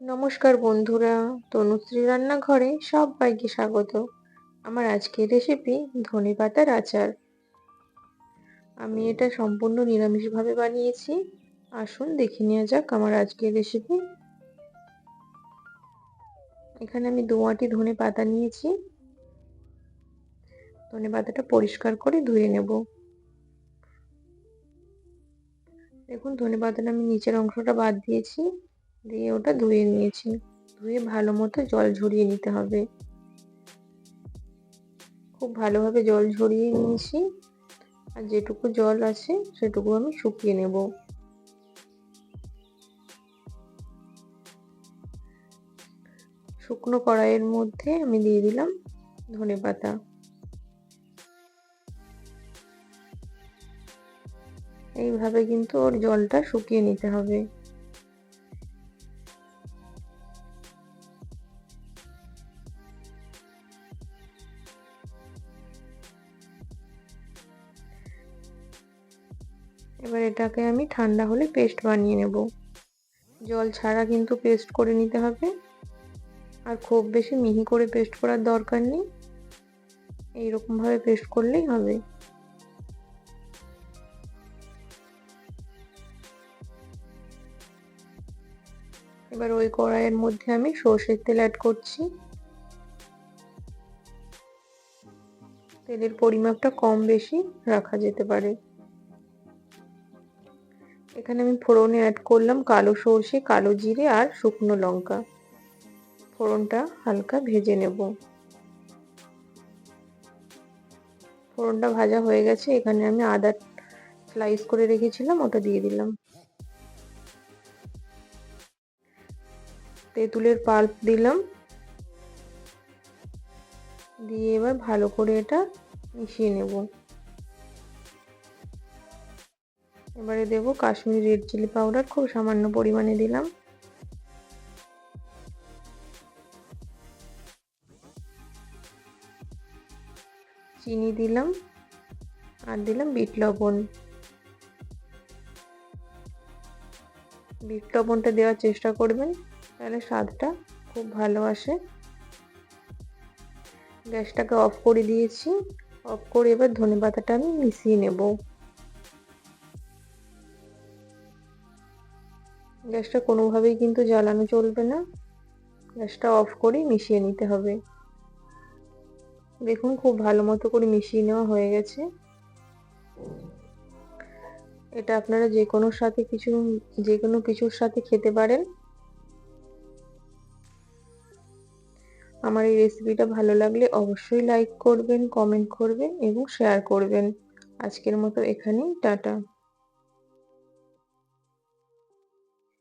নমস্কার বন্ধুরা, তনুশ্রী রান্নাঘরে সবাইকে স্বাগত। আমার আজকের রেসিপি ধনে পাতার আচার। আমি এটা সম্পূর্ণ নিরামিষভাবে বানিয়েছি। আসুন দেখে নেওয়া যাক আমার আজকের রেসিপি এখানে আমি দোয়াটি ধনে পাতা নিয়েছি। ধনে পাতাটা পরিষ্কার করে ধুয়ে নেব। দেখুন ধনে পাতাটা আমি নিচের অংশটা বাদ দিয়েছি। দিয়ে ওটা ধুয়ে নিয়েছি। ধুয়ে ভালো মতো জল ঝরিয়ে নিতে হবে। খুব ভালোভাবে জল ঝরিয়ে নিয়েছি। আর যেটুকু জল আছে, সেটুকু আমি শুকিয়ে নেব। শুকনো কড়াইয়ের মধ্যে আমি দিয়ে দিলাম ধনে পাতা। এইভাবে কিন্তু ওর জলটা শুকিয়ে নিতে হবে। এবার এটাকে আমি ঠান্ডা হলে পেস্ট বানিয়ে নেব। জল ছাড়া কিন্তু পেস্ট করে নিতে হবে। আর খুব বেশি মিহি করে পেস্ট করার দরকার নেই। এইরকমভাবে পেস্ট করলেই হবে। এবার ওই কড়াইয়ের মধ্যে আমি সর্ষের তেল অ্যাড করছি। তেলের পরিমাপটা কম বেশি রাখা যেতে পারে। এখানে আমি ফোড়নে অ্যাড করলাম, কালো সর্ষে, কালো জিরে আর শুকনো লঙ্কা। ফোড়নটা হালকা ভেজে নেব। ফোড়নটা ভাজা হয়ে গেছে, এখানে আমি আদা স্লাইস করে রেখেছিলাম, ওটা দিয়ে দিলাম। তেঁতুলের পাল্প দিলাম। দিয়ে এবার ভালো করে এটা মিশিয়ে নেব। এবারে দেব কাশ্মীরি রেড চিলি পাউডার খুব সামান্য পরিমাণে দিলাম। চিনি দিলাম, আর দিলাম বিট লবণ। বিট লবণটা দেওয়ার চেষ্টা করবেন, তাহলে স্বাদটা খুব ভালো আসে। গ্যাসটাকে অফ করে দিয়েছি, অফ করে এবার ধনে পাতাটা আমি মিশিয়ে নেব। গ্যাসটা কোনোভাবেই কিন্তু জ্বালানো চলবে না। গ্যাসটা অফ করে মিশিয়ে নিতে হবে। দেখুন, খুব ভালো মতো করে মিশিয়ে নেওয়া হয়ে গেছে। এটা আপনারা যে কোনো সাথে কিছু, যে কোনো কিছুর সাথে খেতে পারেন। আমার এই রেসিপিটা ভালো লাগলে অবশ্যই লাইক করবেন কমেন্ট করবেন এবং শেয়ার করবেন। আজকের মতো এখানেই, টাটা।